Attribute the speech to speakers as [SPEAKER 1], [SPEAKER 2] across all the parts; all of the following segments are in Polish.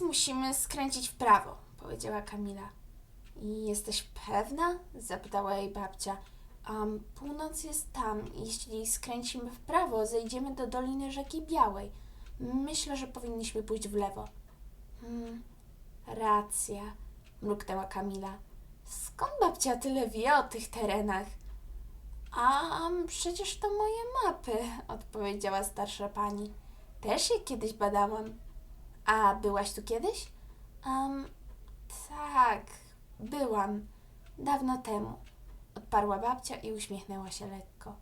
[SPEAKER 1] Musimy skręcić w prawo, powiedziała Kamila. I jesteś pewna? zapytała jej babcia. Um, północ jest tam. Jeśli skręcimy w prawo, zejdziemy do doliny rzeki Białej. Myślę, że powinniśmy pójść w lewo. Hmm, racja, mruknęła Kamila. Skąd babcia tyle wie o tych terenach? A przecież to moje mapy, odpowiedziała starsza pani. Też je kiedyś badałam. A byłaś tu kiedyś? Um, tak, byłam. Dawno temu. Odparła babcia i uśmiechnęła się lekko.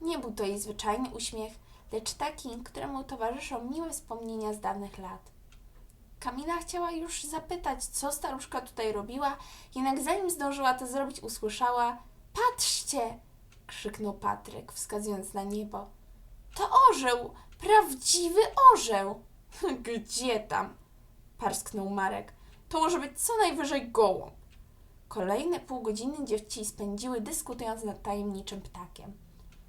[SPEAKER 1] Nie był to jej zwyczajny uśmiech, lecz taki, któremu towarzyszą miłe wspomnienia z dawnych lat. Kamila chciała już zapytać, co staruszka tutaj robiła, jednak zanim zdążyła to zrobić, usłyszała: Patrzcie! krzyknął Patryk, wskazując na niebo. To orzeł! Prawdziwy orzeł! Gdzie tam? parsknął Marek. To może być co najwyżej gołąb. Kolejne pół godziny dziewci spędziły dyskutując nad tajemniczym ptakiem.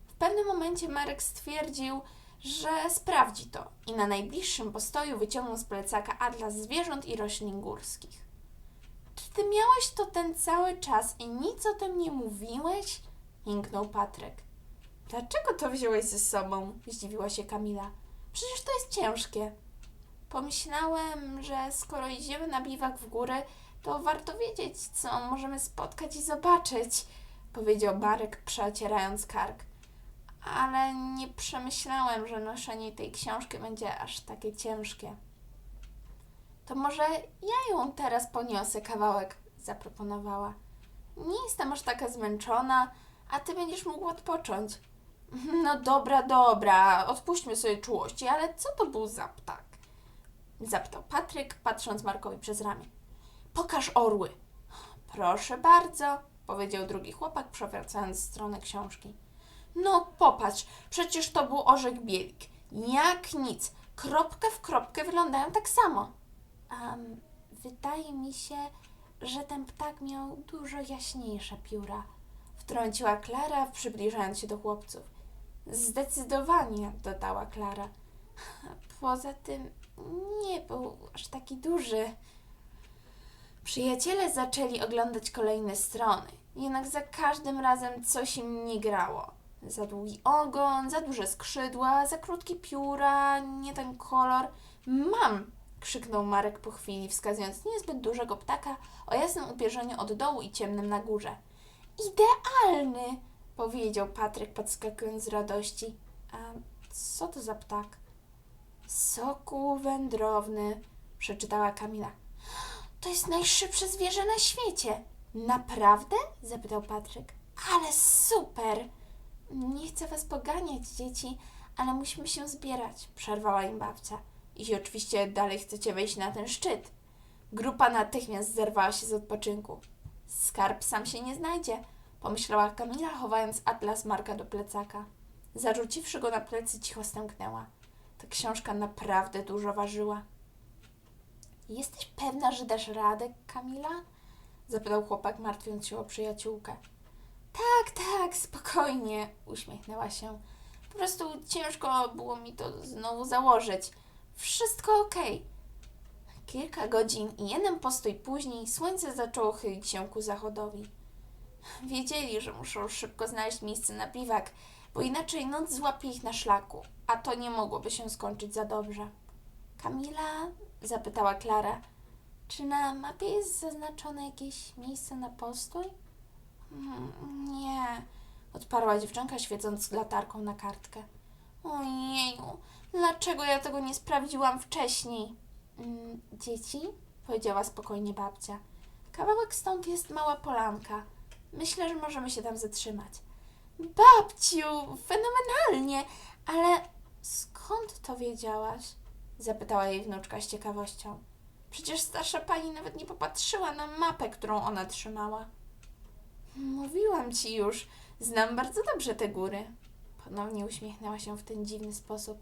[SPEAKER 1] W pewnym momencie Marek stwierdził, że sprawdzi to i na najbliższym postoju wyciągnął z plecaka atlas zwierząt i roślin górskich. Czy ty miałeś to ten cały czas i nic o tym nie mówiłeś? Jęknął Patryk. Dlaczego to wziąłeś ze sobą? Zdziwiła się Kamila. Przecież to jest ciężkie. Pomyślałem, że skoro idziemy na biwak w góry, to warto wiedzieć, co możemy spotkać i zobaczyć, powiedział Marek, przecierając kark. Ale nie przemyślałem, że noszenie tej książki będzie aż takie ciężkie. To może ja ją teraz poniosę kawałek, zaproponowała. Nie jestem aż taka zmęczona, a ty będziesz mógł odpocząć. No dobra, dobra, odpuśćmy sobie czułości, ale co to był za ptak? Zapytał Patryk, patrząc Markowi przez ramię. Pokaż orły. Proszę bardzo, powiedział drugi chłopak, przewracając stronę książki. No popatrz, przecież to był orzech bielik. Jak nic, kropkę w kropkę wyglądają tak samo. Um, wydaje mi się, że ten ptak miał dużo jaśniejsze pióra, wtrąciła Klara, przybliżając się do chłopców. Zdecydowanie, dodała Klara. Poza tym nie był aż taki duży. Przyjaciele zaczęli oglądać kolejne strony, jednak za każdym razem coś im nie grało. Za długi ogon, za duże skrzydła, za krótkie pióra, nie ten kolor. Mam! krzyknął Marek po chwili, wskazując niezbyt dużego ptaka o jasnym upierzeniu od dołu i ciemnym na górze. Idealny! powiedział Patryk, podskakując z radości. A co to za ptak? Soku wędrowny, przeczytała Kamila. To jest najszybsze zwierzę na świecie. Naprawdę? zapytał Patryk. Ale super! Nie chcę was poganiać, dzieci, ale musimy się zbierać, przerwała im babcia. Jeśli oczywiście dalej chcecie wejść na ten szczyt. Grupa natychmiast zerwała się z odpoczynku. Skarb sam się nie znajdzie, pomyślała Kamila, chowając atlas Marka do plecaka. Zarzuciwszy go na plecy, cicho stęknęła. Ta książka naprawdę dużo ważyła. Jesteś pewna, że dasz radę, Kamila? Zapytał chłopak, martwiąc się o przyjaciółkę. Tak, tak, spokojnie, uśmiechnęła się. Po prostu ciężko było mi to znowu założyć. Wszystko okej. Kilka godzin i jeden postój później słońce zaczęło chylić się ku zachodowi. Wiedzieli, że muszą szybko znaleźć miejsce na biwak, bo inaczej noc złapie ich na szlaku, a to nie mogłoby się skończyć za dobrze. Kamila zapytała Klara, czy na mapie jest zaznaczone jakieś miejsce na postój? "Mm, Nie, odparła dziewczynka, świecąc latarką na kartkę. Ojeju, dlaczego ja tego nie sprawdziłam wcześniej? "Mm, Dzieci, powiedziała spokojnie babcia. Kawałek stąd jest mała polanka. Myślę, że możemy się tam zatrzymać. Babciu, fenomenalnie, ale skąd to wiedziałaś? Zapytała jej wnuczka z ciekawością. Przecież starsza pani nawet nie popatrzyła na mapę, którą ona trzymała. Mówiłam ci już, znam bardzo dobrze te góry. Ponownie uśmiechnęła się w ten dziwny sposób.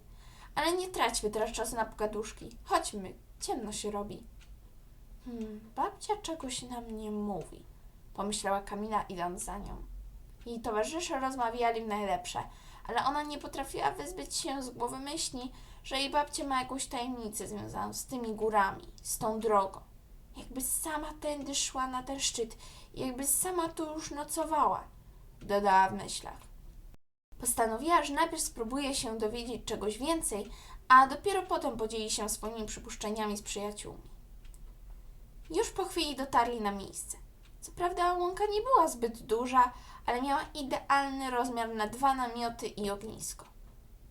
[SPEAKER 1] Ale nie traćmy teraz czasu na pogaduszki. Chodźmy, ciemno się robi. Hmm, babcia czegoś nam nie mówi, pomyślała Kamila idąc za nią. Jej towarzysze rozmawiali w najlepsze, ale ona nie potrafiła wyzbyć się z głowy myśli, że jej babcia ma jakąś tajemnicę związaną z tymi górami, z tą drogą. Jakby sama tędy szła na ten szczyt jakby sama tu już nocowała, dodała w myślach. Postanowiła, że najpierw spróbuje się dowiedzieć czegoś więcej, a dopiero potem podzieli się swoimi przypuszczeniami z przyjaciółmi. Już po chwili dotarli na miejsce. Co prawda łąka nie była zbyt duża, ale miała idealny rozmiar na dwa namioty i ognisko.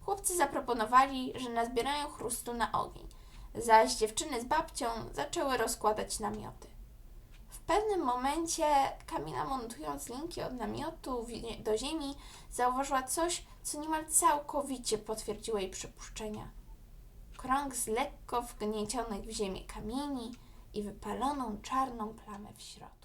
[SPEAKER 1] Chłopcy zaproponowali, że nazbierają chrustu na ogień, zaś dziewczyny z babcią zaczęły rozkładać namioty. W pewnym momencie Kamila montując linki od namiotu do ziemi zauważyła coś, co niemal całkowicie potwierdziło jej przypuszczenia. Krąg z lekko wgniecionych w ziemię kamieni i wypaloną czarną plamę w środku.